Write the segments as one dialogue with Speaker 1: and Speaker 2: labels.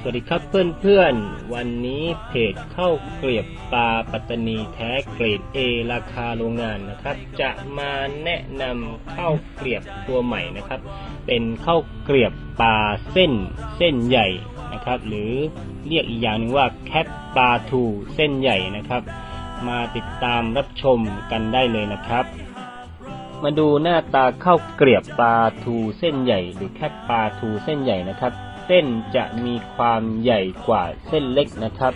Speaker 1: สวัสดีครับเพื่อนๆ วันนี้เพจข้าวเกลียบปลาปัตตานีแท้เกรด A ราคาโรงงานนะครับ จะมาแนะนำข้าวเกลียบตัวใหม่นะครับ เป็นข้าวเกลียบปลาเส้นเส้นใหญ่นะครับ หรือเรียกอีกอย่างหนึงว่าแคปปลาทูเส้นใหญ่นะครับ มาติดตามรับชมกันได้เลยนะครับ มาดูหน้าตาข้าวเกลียบปลาทูเส้นใหญ่ หรือแคปปลาทูเส้นใหญ่นะครับ เส้นจะมีความใหญ่กว่าเส้นเล็กนะครับ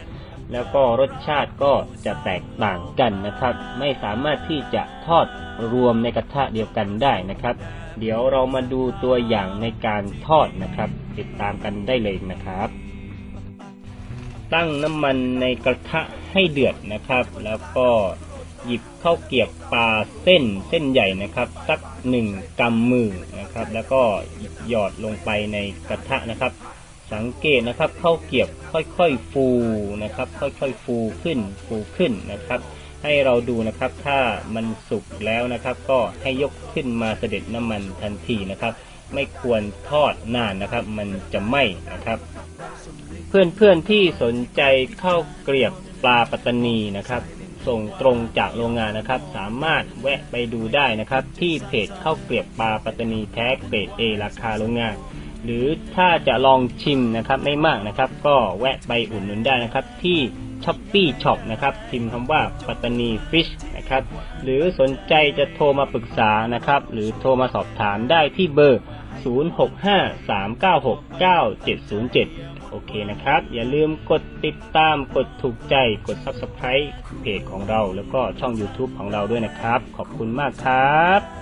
Speaker 1: แล้วก็รสชาติก็จะแตกต่างกันนะครับ ไม่สามารถที่จะทอดรวมในกระทะเดียวกันได้นะครับ เดี๋ยวเรามาดูตัวอย่างในการทอดนะครับ ติดตามกันได้เลยนะครับ ตั้งน้ำมันในกระทะให้เดือดนะครับ แล้วก็ หยิบข้าวเกียบปลาเส้นเส้นใหญ่นะครับ สักหนึ่งกำมือนะครับ แล้วก็หยอดลงไปในกระทะนะครับ สังเกตนะครับข้าวเกียบค่อยๆฟูนะครับ ค่อยๆฟูขึ้นฟูขึ้นนะครับ ให้เราดูนะครับถ้ามันสุกแล้วนะครับ ก็ให้ยกขึ้นมาเสด็จน้ำมันทันทีนะครับ ไม่ควรทอดนานนะครับ มันจะไหม้นะครับ เพื่อนๆที่สนใจข้าวเกลียบปลาปัตตานีนะครับ ส่งตรงจากโรงงานนะครับ สามารถแวะไปดูได้นะครับ ที่เพจข้าวเกลียบปลาปัตตานีแท้เกรด A ราคาโรงงาน หรือถ้าจะลองชิมนะครับไม่มากนะครับ ก็แวะไปอุดหนุนได้นะครับ ที่ช้อปปี้ช็อปนะครับพิมพ์คำว่าปัตตานีฟิชนะครับหรือสนใจจะโทรมาปรึกษานะครับ หรือโทรมาสอบถามได้ที่เบอร์ 0653969707 โอเคนะครับ อย่าลืมกดติดตามกดถูกใจกด Subscribe เพจของเรา แล้วก็ช่อง YouTube ของเราด้วยนะครับ ขอบคุณมากครับ